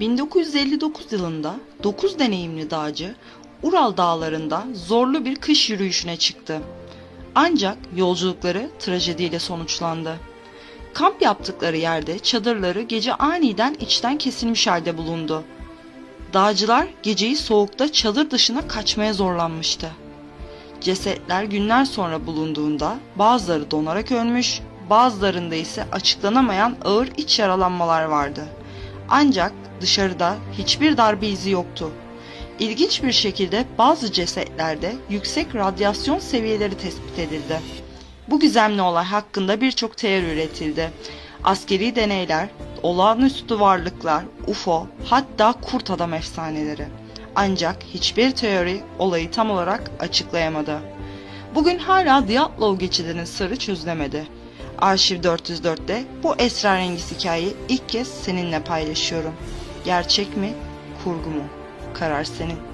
1959 yılında 9 deneyimli dağcı Ural dağlarında zorlu bir kış yürüyüşüne çıktı. Ancak yolculukları trajediyle sonuçlandı. Kamp yaptıkları yerde çadırları gece aniden içten kesilmiş halde bulundu. Dağcılar geceyi soğukta çadır dışına kaçmaya zorlanmıştı. Cesetler günler sonra bulunduğunda bazıları donarak ölmüş, bazılarında ise açıklanamayan ağır iç yaralanmalar vardı. Ancak dışarıda hiçbir darbe izi yoktu. İlginç bir şekilde bazı cesetlerde yüksek radyasyon seviyeleri tespit edildi. Bu gizemli olay hakkında birçok teori üretildi. Askeri deneyler, olağanüstü varlıklar, UFO, hatta kurt adam efsaneleri. Ancak hiçbir teori olayı tam olarak açıklayamadı. Bugün hala Dyatlov geçidinin sırrı çözülemedi. Arşiv 404'te bu esrarengiz hikayeyi ilk kez seninle paylaşıyorum. Gerçek mi, kurgu mu? Karar senin.